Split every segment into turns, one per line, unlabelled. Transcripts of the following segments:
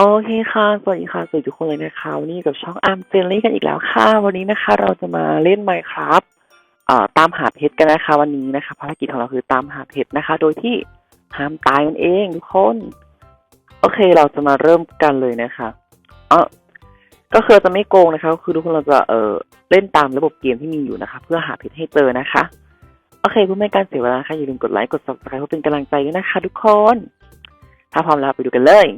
โอเคค่ะ สวัสดีค่ะ สวัสดีทุกคนเลยนะคะวันนี้กับช่องอาร์มเจนลี่กันอีกแล้วค่ะ วันนี้นะคะ เราจะมาเล่นไมค์ครับตามหาเพชรกันนะคะ วันนี้นะคะภารกิจของเราคือตามหาเพชรนะคะ โดยที่ห้ามตายมันเองทุกคน โอเค เราจะมาเริ่มกันเลยนะคะเออก็คือจะไม่โกงนะคะ คือทุกคนเราจะเออเล่นตามระบบเกมที่มีอยู่นะคะ เพื่อหาเพชรให้เจอนะคะ โอเคเพื่อไม่การเสียเวลานะคะอย่าลืมกดไลค์กด subscribe เพื่อเป็นกำลังใจด้วยนะคะ ทุกคน ถ้าพร้อมแล้วไปดูกันเลย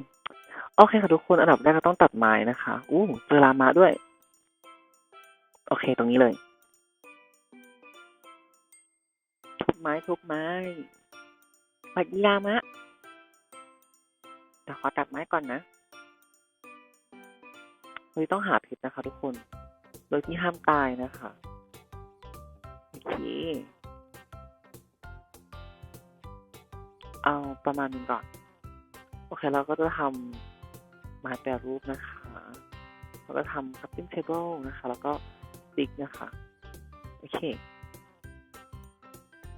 โอเคค่ะทุกคนอันดับแรกก็ต้องตัดไม้นะคะอู้เจอลามาด้วย โอเคตรงนี้เลย ทุบไม้ทุบไม้ปัดลามะเดี๋ยวขอตัดไม้ก่อนนะเฮ้ยต้องหาเพชรนะคะ ทุกคน โดยที่ห้ามตายนะคะโอเคเอาประมาณนึงก่อน โอเคเราก็จะทำ ไม้แปรรูปนะคะแล้วก็ทำ cupping table นะคะ แล้วก็ติ๊กนะคะ โอเค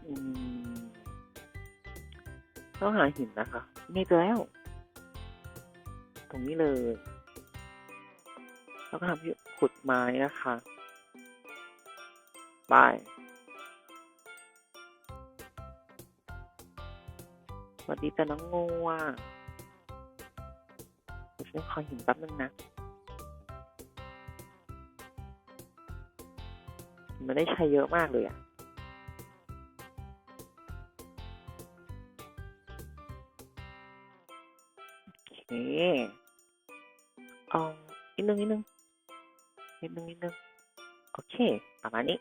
อืมต้องหาหินนะคะนี่เจอแล้ว ตรงนี้เลย แล้วก็ทำที่ขุดไม้นะคะบายสวัสดีจ้ะน้องงูอะเดี๋ยว ฉันขอหินแป๊บนึงนะ มันได้ใช้เยอะมากเลยอะโอเคเอานิดนึงนิดนึงนิดนึงนิดนึงโอเคประมาณนี้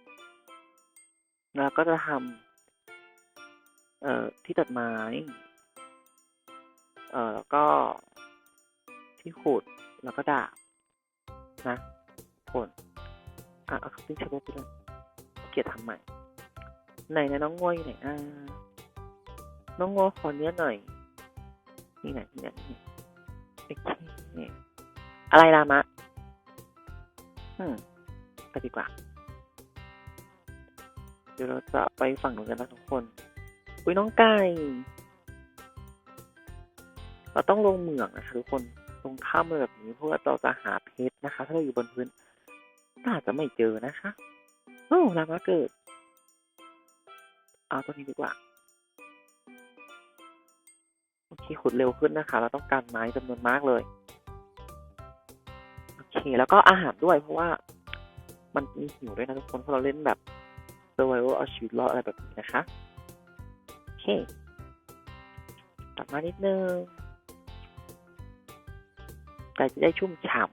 แล้วก็จะทำเอ่อที่ตัดไม้เอ่อแล้วก็ ที่ขุดแล้วก็ดาบนะผลอะเอาคัพปิ้งเชเบิลไปเลยเกียรทำใหม่ไหนนะน้องงัวอยู่ไหนอ่าน้องงัวขอเนื้อหน่อย นี่ไหนนี่ไหนนี่โอเคอะไรล่ะมะ อืมไปดีกว่า เดี๋ยวเราจะไปฝั่งหนูกันนะทุกคน อุ้ยน้องไก่ เราต้องลงเหมืองนะคะทุกคน ลงข้ามแบบนี้เพื่อเราจะหาเพชรนะคะ ถ้าเราอยู่บนพื้นก็อาจจะไม่เจอนะคะโอ้ลามาเกิด เอาตัวนี้ดีกว่าโอเคขุดเร็วขึ้นนะคะ เราต้องการไม้จำนวนมากเลยโอเค แล้วก็อาหารด้วยเพราะว่า มันมีหิวด้วยนะทุกคนเพราะเราเล่นแบบ survival เอาชีวิตรอดอะไรแบบนี้นะคะ โอเคตัดมานิดนึง ใจจะได้ชุ่มฉ่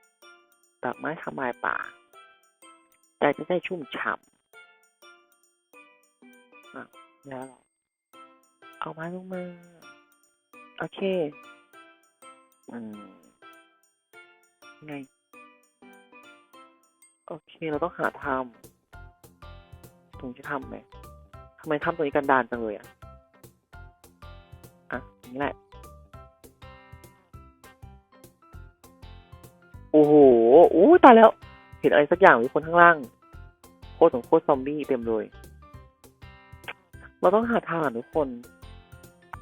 ำดอกไม้ทำลายป่าใจจะได้ชุ่มฉ่ำอะแล้วเอาไม้ลงมา โอเค อืมไง โอเค เราต้องหาทำตรงที่ทำไหมทำไมทำตรงนี้กันดานจังเลยอะ อะอย่างนี้แหละ โอ้โหอู้ตายแล้ว เห็นอะไรสักอย่างอยู่คนข้างล่าง โคตรของโคตรซอมบี้เต็มเลย เราต้องหาทางทุกคน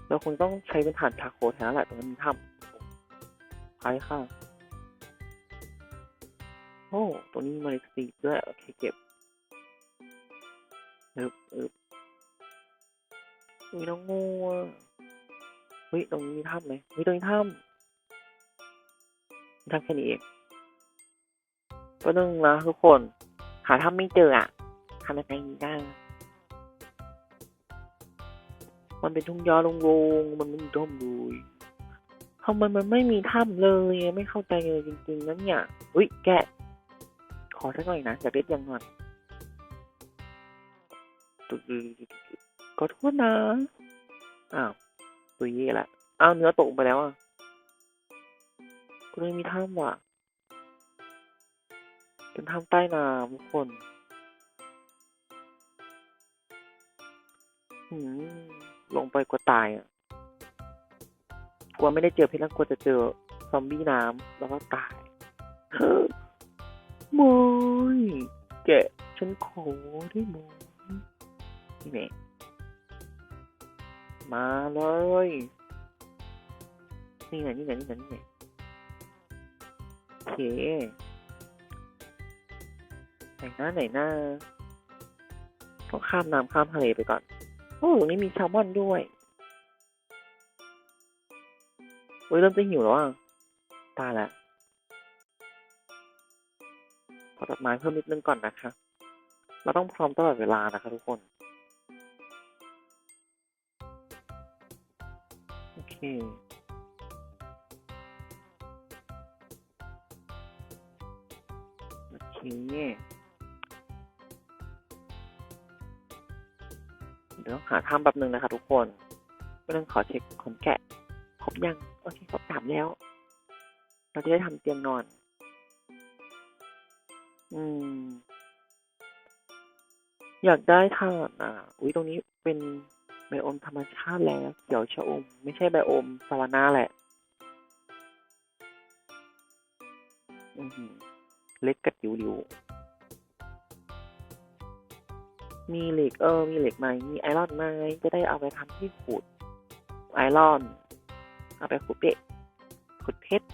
เราคงต้องใช้เป็นฐานชาโคแทนแหละตรงนั้นมีถ้ำไปค่ะ โอ้ ตัวนี้มาเลสตีด้วย โอเคเก็บเอึบอึบมีน้องงูเฮ้ย ตรงนี้มีถ้ำไหมเฮ้ยตรงนี้ถ้ำถ้ำแค่นี้เอง ก็นึงนะทุกคน หาถ้ำไม่เจออะทำยังไงได้ มันเป็นทุ่งยาโลงๆมันไม่มีถ้ำเลยทำไมมันไม่มีถ้ำเลยไม่เข้าใจเลยจริงๆนั้นเนี่ยอุ้ยแกขอสักหน่อยนะอยากเล่นยังหน่อยขอโทษนะ อ้าวตุยเย่ละอ้าวเนื้อตกไปแล้วอะกูไม่มีถ้ำว่ะ เป็นถ้ำใต้น้ำทุกคนหืมลงไปกลัวตายอะ กลัวไม่ได้เจอเพชรแล้วกลัวจะเจอซอมบี้น้ำแล้วก็ตายโมยแกะฉันขอได้ไหมนี่แม่มาเลย นี่ไงนี่ไงนี่ไงนี่ไงโอเค หนหน้าไหนหน้าต้องข้ามน้ำข้ามทะเลไปก่อน โอ้ตรงนี้มีแซลมอนด้วยเฮ้ยเริ่มจะหิวแล้วอะ ตายแล้วขอตัดไม้เพิ่มนิดนึงก่อนนะคะเราต้องพร้อมตลอดเวลานะคะทุกคน โอเค โอเค เดี๋ยวต้องหาถ้ำแป๊บนึงนะคะทุกคนก็ต้องขอเช็คขนแกะครบยังโอเคครบสามแล้ว เราจะได้ทำเตียงนอน อืม อยากได้ถ่านอะอุ้ยตรงนี้เป็นไบโอมธรรมชาติแล้วเขียวชะอม ไม่ใช่ไบโอมสวานาแหละ อือเล็กกระจิ๋วหลิว มีเหล็กเออ มีเหล็กไหมมีไอรอนไหมจะได้เอาไปทำที่ขุดไอรอน เอาไปขุดเพชรขุดเพชร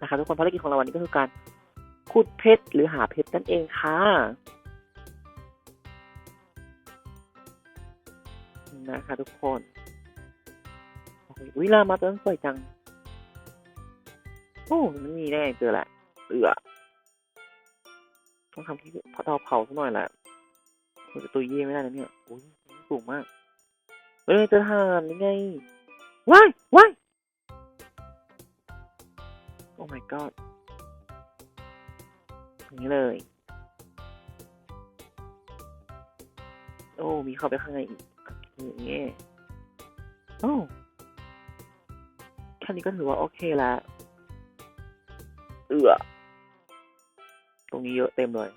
นะคะทุกคนภารกิจของเราวันนี้ก็คือการขุดเพชรหรือหาเพชรนั่นเองค่ะนะคะทุกคนโอ้โหวิลามาตัวนั้นสวยจังโอ้มันมีแน่เจอแหละเอือต้องทำที่เตาเผาสักหน่อยแหละ มันจะตุยเย่ไม่ได้นะเนี่ยโอ้ยสูงมากเฮ้ยเจอทานยังไงว้ายว้ายโอ้ my god อย่างนี้เลย โอ้ มีเข้าไปข้างในอีกอย่างเงี้ยโอ้แค่นี้ก็ถือว่าโอเคแล้วเอือตรงนี้เยอะเต็มเลย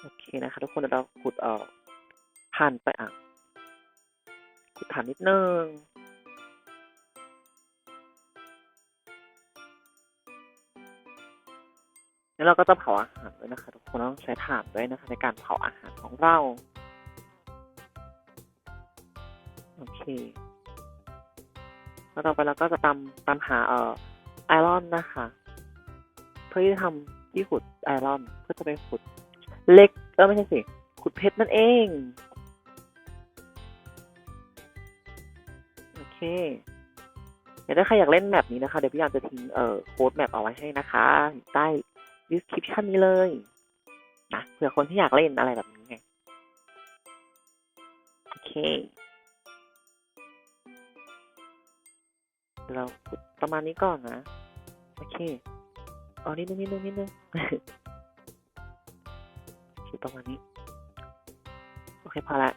โอเคนะคะทุกคนเดี๋ยวเราขุดเอ่อผ่านไปอะขุดฐานนิดนึงแล้วเราก็จะเผาอาหารด้วยนะคะทุกคนต้องใช้ถ่านด้วยนะคะในการเผาอาหารของเราโอเคแล้วต่อไปเราก็จะตามตามหาเอ่อไอรอนนะคะ เพื่อที่จะทำที่ขุดไอรอนเพื่อจะไปขุด เล็กเออไม่ใช่สิขุดเพชรนั่นเอง โอเคเดี๋ยวถ้าใครอยากเล่นแมปนี้นะคะ เดี๋ยวพี่ยามจะทิ้งเอ่อโค้ดแมปเอาไว้ให้นะคะ ใต้ description นี้เลยนะเผื่อคนที่อยากเล่นอะไรแบบนี้ไงโอเค เราขุดประมาณนี้ก่อนนะ โอเค เอานิดนึงนิดนึงนิดนึง ขุดประมาณนี้ โอเคพอละ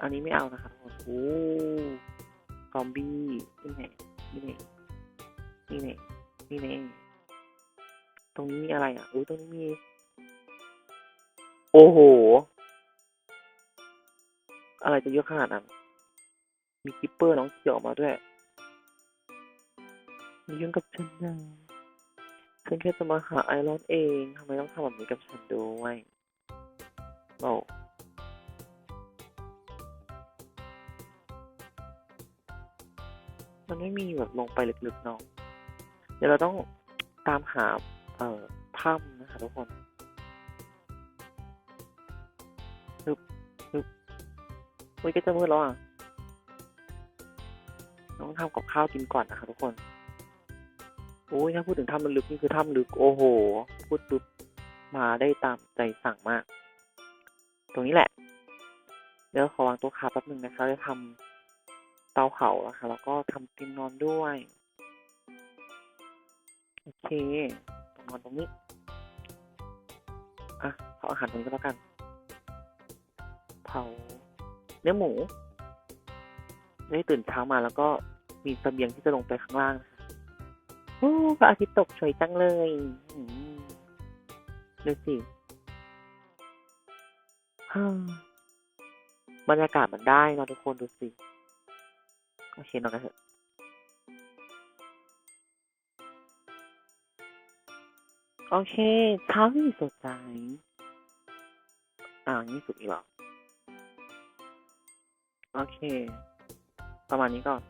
อันนี้ไม่เอานะคะโอ้ซอมบี้นี่ไงนี่ไงนี่ไงนี่ไงตรงนี้มีอะไรอะอุ้ยตรงนี้มี โอ้โห อะไรจะเยอะขนาดนั้น มีกิปเปอร์น้องเขียวมาด้วยมียุ่งกับฉันนะ ฉันแค่จะมาหาไอรอนเองทำไมต้องทำแบบนี้กับฉันด้วยโอ้มันไม่มีแบบลงไปลึกๆเนาะเดี๋ยวเราต้องตามหา เอ่อถ้ำนะคะทุกคนฮึบฮึบอุ้ยก็จะมืดแล้วอะ ต้องทำกับข้าวกินก่อนนะคะทุกคน โอ้ยถ้าพูดถึงถ้ำลึกนี่คือถ้ำลึกโอ้โห พูดปุ๊บมาได้ตามใจสั่งมาก ตรงนี้แหละ เดี๋ยวขอวางต๊ะคาแป๊บนึงนะคะจะทำเตาเผานะคะแล้วก็ทำเตียงนอนด้วยโอเคนอนตรงนี้อะเผาอาหารตรงนี้ก็แล้วกัน เผาเนื้อหมูได้ตื่นเช้ามาแล้วก็มีเสบียงที่จะลงไปข้างล่างนะคะ โอ้พระอาทิตย์ตกสวยจังเลยดูสิบรรยากาศมันได้เนะทุกคนดูสิ โอเคนอนกันเถอะโอเคเช้าที่สดใสอ่านี่สุดอีกหรอ โอเค ประมาณนี้ก่อน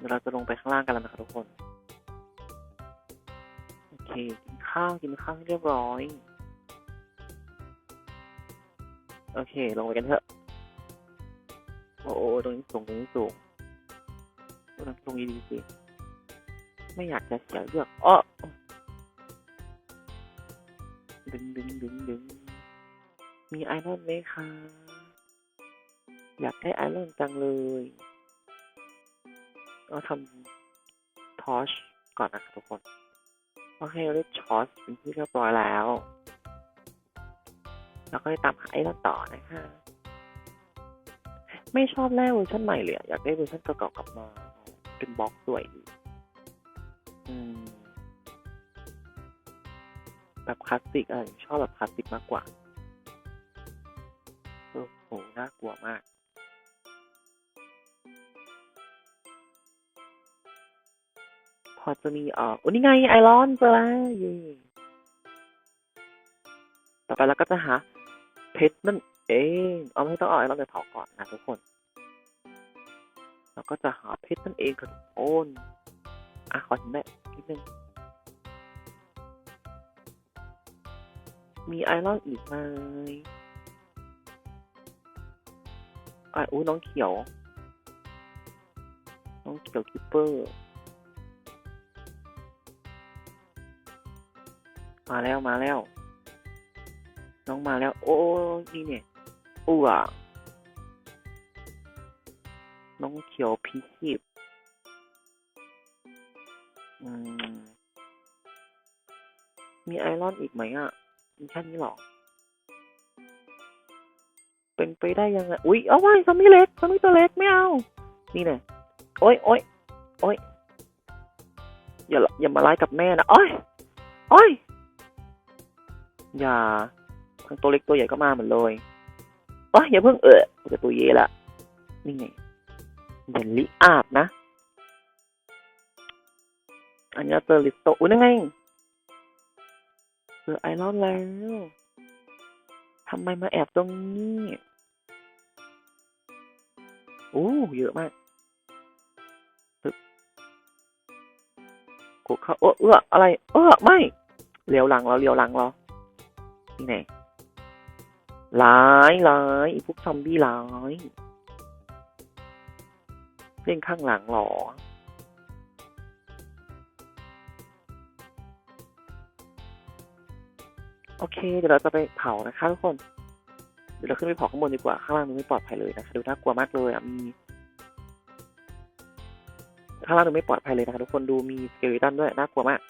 เดี๋ยวเราจะลงไปข้างล่างกันแล้วนะคะทุกคน โอเค กินข้าวกินข้าวให้เรียบร้อย โอเค ลงไปกันเถอะ โอ้โหตรงนี้สูงตรงนี้สูงตรงนั้นตรงนี้ดีสิ ไม่อยากจะเสียเลือกอ้อดึงดึงดึงดึง มีไอรอนไหมคะ อยากได้ไอรอนจังเลย ก็ทำทอชก่อนนะคะทุกคนโอเคเราได้ทอชเป็นที่เรียบร้อยแล้ว แล้วก็ตามหาไอรอนต่อนะคะ ไม่ชอบแรกเวอร์ชันใหม่เลยอยากได้เวอร์ชันเก่าๆกลับมา เป็นบล็อกสวยดีแบบคลาสสิกอะไรชอบแบบคลาสสิกมากกว่า โอ้โห น่ากลัวมาก พอจะมีเออโอ้นี่ไงไอรอนเจอแล้วเย่ต่อไปเราก็จะหาเพชรนั่นเองเอาไม่ต้องเอาไอรอนไปเผาก่อนนะทุกคน เราก็จะหาเพชรนั่นเองค่ะทุกคนอะขอเห็นได้นิดนึงมีไอรอนอีกไหมอะอู้น้องเขียว น้องเขียวคิปเปอร์ มาแล้วมาแล้ว น้องมาแล้ว โอ้นี่เนี่ยอู้อะน้องเขียวพีชีพอืม มีไอรอนอีกไหมอะ มีแค่นี้หรอ เป็นไปได้ยังไง อุ๊ย เอาไว้ซอมบี้เล็กซอมบี้ตัวเล็กไม่เอา นี่เนี่ยโอ๊ยโอ๊ยโอ๊ยอย่าอย่ามาไล่กับแม่นะโอ๊ยโอ๊ย อย่าทั้งตัวเล็กตัวใหญ่ก็มาเหมดเลยโอ๊ยอย่าเพิ่งเออจะตัวเย่ละนี่ไงเดนลิอาบนะ อันนี้เจอลิสโตอุ้ยนั่นไงเจอไอรอนแล้วทำไมมาแอบตรงนี้โอ้เยอะมากปึ๊บกดเข้าเออเอออะไร เออไม่เลี้ยวหลังเราเลี้ยวหลังเรา นี่ไงร้ายร้ายไอพวกซอมบี้ร้ายเล่นข้างหลังหรอ โอเค เดี๋ยวเราจะไปเผานะคะทุกคน เดี๋ยวเราขึ้นไปเผาข้างบนดีกว่า ข้างล่างมันไม่ปลอดภัยเลยนะคะดูน่ากลัวมากเลยอะมีข้างล่างดูไม่ปลอดภัยเลยนะคะทุกคนดูมีสเกลิตันด้วยน่ากลัวมาก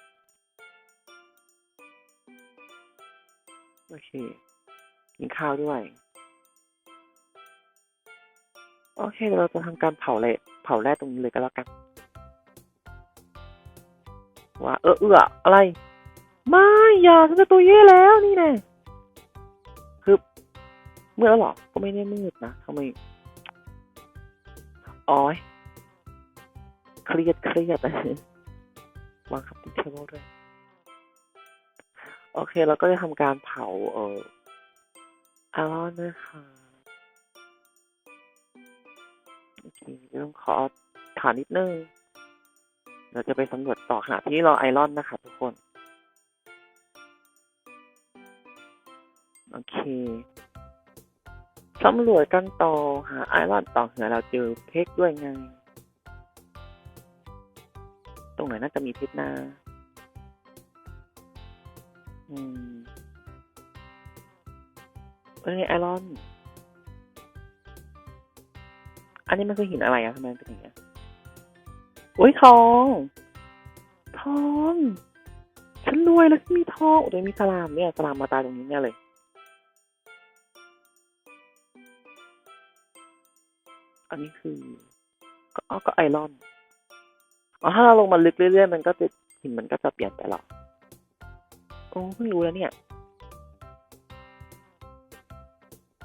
โอเค กินข้าวด้วย โอเคเดี๋ยวเราจะทำการเผาเลยเผาแร่ตรงนี้เลยก็แล้วกันว่าเออเอออะไร ไม่อย่าฉันจะตัวเย่แล้วนี่แน่คือมืดแล้วหรอ ก็ไม่ได้มืดนะทำไมอ๋อยเครียดเครียดวางครับติดเทเบิลด้วย โอเค เราก็จะทำการเผาเอออารอนนะคะโอเคเรื่องขอถามนิดนึง เราจะไปสำรวจต่อขณะที่ราไอรอนนะคะทุกคน โอเคสำรวจกันต่อหาไอรอนต่อเหือเราเจอเพชรด้วยไง ตรงไหนน่าจะมีเพชรนา อืมเป็นไงไอรอน อันนี้มันคือหินอะไรอะทำไมเป็นอย่างเงี้ยโอ้ยทอง ทอง ฉันรวยแล้วมีทองโอ้ยมีสลามเนี่ยสลามมาตายตรงนี้เนี่ยเลยอันนี้คือ ก็อ๋อก็ไอรอนอ๋อถ้าเราลงมาลึกเรื่อยๆมันก็จะหินมันก็จะเปลี่ยนไปหรอก โอ้เพิ่งรู้แล้วเนี่ย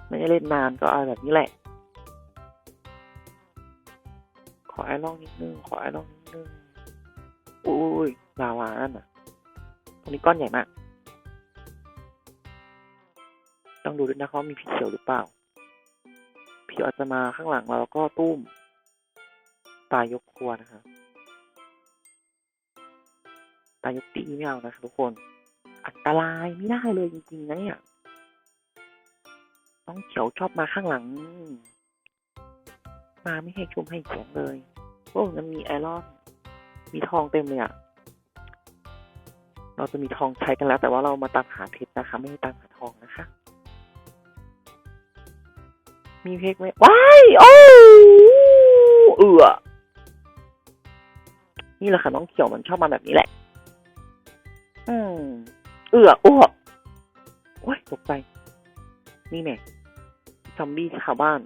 ไม่ได้เล่นนานก็เอาแบบนี้แหละ ขอไอรอนนิดนึง ขอไอรอนนิดนึงอุ้ยลาวานั่นน่ะตรงนี้ก้อนใหญ่มาก ต้องดูด้วยนะคะว่ามีผีเขียวหรือเปล่า ผีอาจจะมาข้างหลังเราแล้วก็ตุ้ม ตายยกครัวนะคะตายยกตีไม่เอานะคะทุกคน ตรายไม่ได้เลยจริงๆนะเนี่ยต้องเขียวชอบมาข้างหลัง มาไม่ให้ชุมให้เสียงเลยโอ้มันมีไอรอน มีทองเต็มเลยอะเราจะมีทองใช้กันแล้ว แต่ว่าเรามาตามหาเพชรนะคะ ไม่ได้ตามหาทองนะคะ มีเพชรไหมว้ายโอ้เอือนี่แหละค่ะน้องเขียวมันชอบมาแบบนี้แหละ อืม เอืออ้วกโอ้ยตกใจ นี่แน่ซอมบี้ชาวบ้าน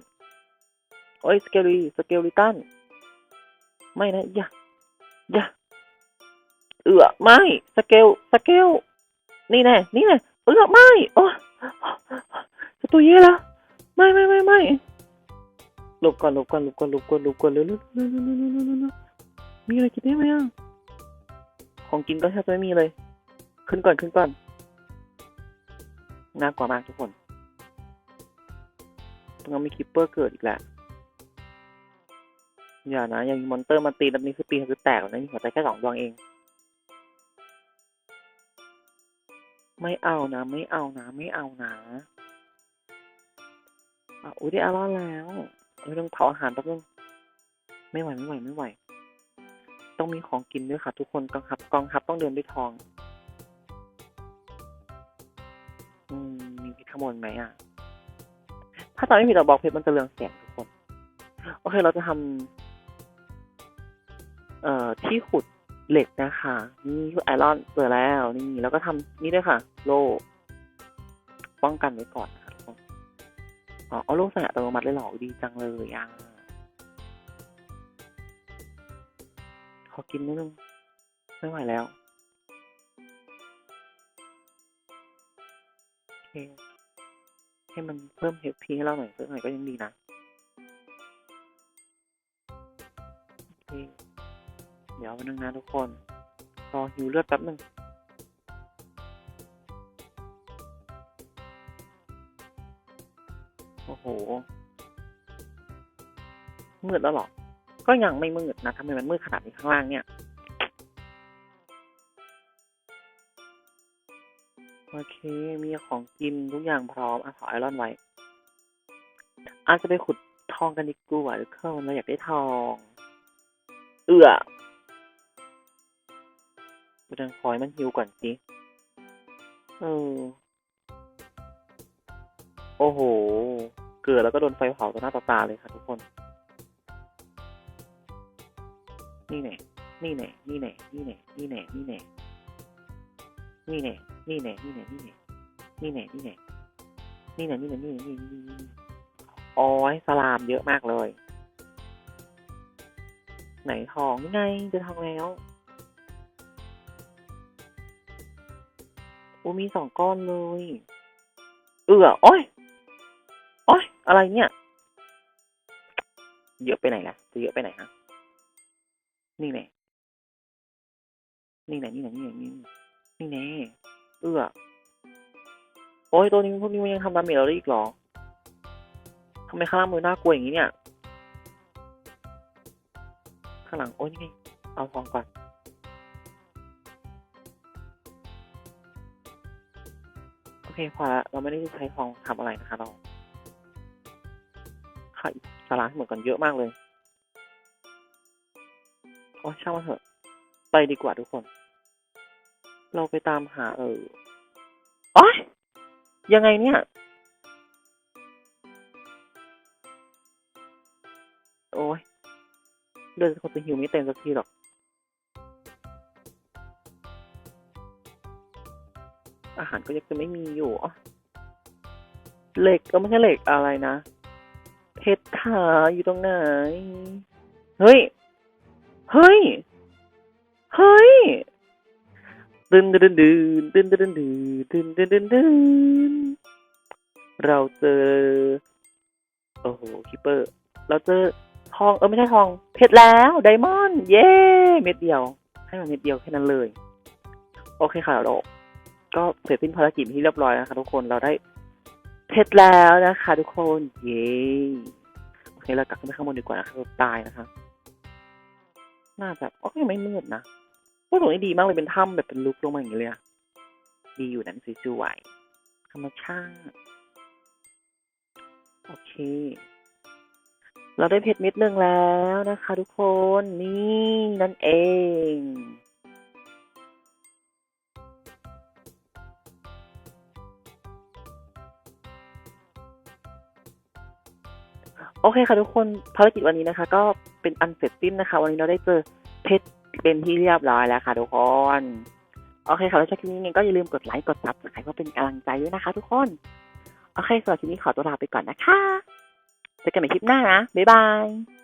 โอ้ยสเกลีสเกลิตัน ไม่นะอย่าอย่าเอือไม่สเกลสเกลนี่แน่นี่แน่เอือไม่โอ้จตัวเย่แล้วไม่ไม่ไม่ไม่หลบก่อนหลบก่อนหลบก่อนหลบก่อนหลบก่อนเร็วเร็มีอะไรกินได้ไหมอะของกินก็แทบไม่มีเลย ขึ้นก่อนขึ้นก่อนน่ากลัวมากทุกคนตรงมีคิปเปอร์เกิดอีกแล้วอย่านะย่ามีมอนเตอร์มาตีแบบนี้คือตีคือแตกแล้วนะมีหัวใจแค่สองดวงเอง ไม่เอานะ ไม่เอานะ ไม่เอานะอะอุ้ยได้อารอนแล้วเอ้ยต้องเผาอาหารแป๊บนึงไม่ไหวไม่ไหวไม่ไหว ต้องมีของกินด้วยค่ะทุกคนกองทัพกองทัพต้องเดินด้วยทอง ขางบนไหมอะ ถ้าตอนไม่มีดอกบอกเพชรมันจะเรืองแสงทุกคน โอเค เราจะทำเอ่อที่ขุดเหล็กนะคะ นี่คือไอรอนเจอแล้วนี่ แล้วก็ทำนี่ด้วยค่ะ โล่ป้องกันไว้ก่อนนะคะอ๋อเอาโล่ใส่อัตโนมัติเลยหรอดีจังเลยอะขอกินนิดนึงไม่ไหวแล้วโอเค ให้มันเพิ่มเฮลพีให้เราหน่อยสักหน่อยก็ยังดีนะเดี๋ยววันนึงนะทุกคน รอหิวเลือดแป๊บนึงโอ้โห มืดแล้วหรอ ก็ยังไม่มืดนะทำไมมันมืดขนาดนี้ข้างล่างเนี่ย โอเค มีของกินทุกอย่างพร้อมอะขอไอรอนไว้อาจจะไปขุดทองกันดีกว่าหรือเคิเราอยากได้ทอง เอื้อไปดังคอยมันหิวก่อนสิเออ โอ้โห เกิดแล้วก็โดนไฟเผาต่อหน้าต่อตาเลยค่ะทุกคน นี่แน่นี่แน่นี่แน่นี่แน่นี่แน่นี่แน่ นี่แน่นี่แน่นี่แน่นี่แน่นี่แน่นี่แน่นี่แน่นี่แน่นี่แน่นี่แน่นี่แน่โอ้ยสลามเยอะมากเลย ไหนทองไงจอทองแล้วอ้มีสองก้อนเลย เอือโอ้ยโอ้ยอะไรเนี่ย เยอะไปไหนล่ะจะเยอะไปไหนฮะนี่แน่นี่แน่นี่แน่นี่แน่นี่แน่ นี่แน่เอื้อ โอ้ยตัวนี้พวกนี้มันยังทำดาเมจเราได้อีกเหรอทำไมข้างล่างมือน่ากลัวอย่างนี้เนี่ย ข้างหลัง โอ้ยนี่ไงเอาทองก่อนโอเคพอละเราไม่ได้ใช้ทองทำอะไรนะคะ เราค่ะสาระทั้งหมดกันเยอะมากเลย โอ้ช่างมันเถอะ ไปดีกว่าทุกคน เราไปตามหาเออโอ้ยยังไงเนี่ย โอ้ยเลือดคนจะหิวไม่เต็มสักทีหรอก อาหารก็ยังจะไม่มีอยู่อ๋อเหล็กก็ไม่ใช่เหล็กอะไรนะ เพชรขาอยู่ตรงไหน เฮ้ย เฮ้ย เฮ้ย ดึนดึนดึนดึนดึนดึนดึนดึนดึนดึนเราเจอ โอ้โหคิปเปอร์ เราเจอทองเออไม่ใช่ทอง เพชรแล้วไดมอนด์เย้เม็ดเดียว ให้มันเม็ดเดียวแค่นั้นเลย โอเคค่ะเราก็เสร็จสิ้นภารกิจที่เรียบร้อยนะคะทุกคนเราได้เพชรแล้วนะคะ ทุกคนเย้โอเคเรากลับขึ้นไปข้างบนดีกว่านะคะเราตายนะคะ น่าจะโอ้ยไม่มืดนะ พวกตรงนี้ดีมากเลยเป็นถ้ำแบบเป็นลุกลงมาอย่างนี้เลยอะดีอยู่นั้นสวยๆธรรมชาติโอเค เราได้เพชรเม็ดหนึ่งแล้วนะคะ ทุกคนนี่นั่นเองโอเคค่ะทุกคนภารกิจวันนี้นะคะ ก็เป็นอันเสร็จสิ้นนะคะ วันนี้เราได้เจอเพชร เป็นที่เรียบร้อยแล้วค่ะทุกคน โอเคค่ะแล้วชอบคลิปนี้ก็อย่าลืมกดไลค์กดซับสไครต์เพื่อเป็นกำลังใจด้วยนะคะ ทุกคน โอเคสำหรับคลิปนี้ขอตัวลาไปก่อนนะคะเจอกันใหม่คลิปหน้านะบ๊ายบาย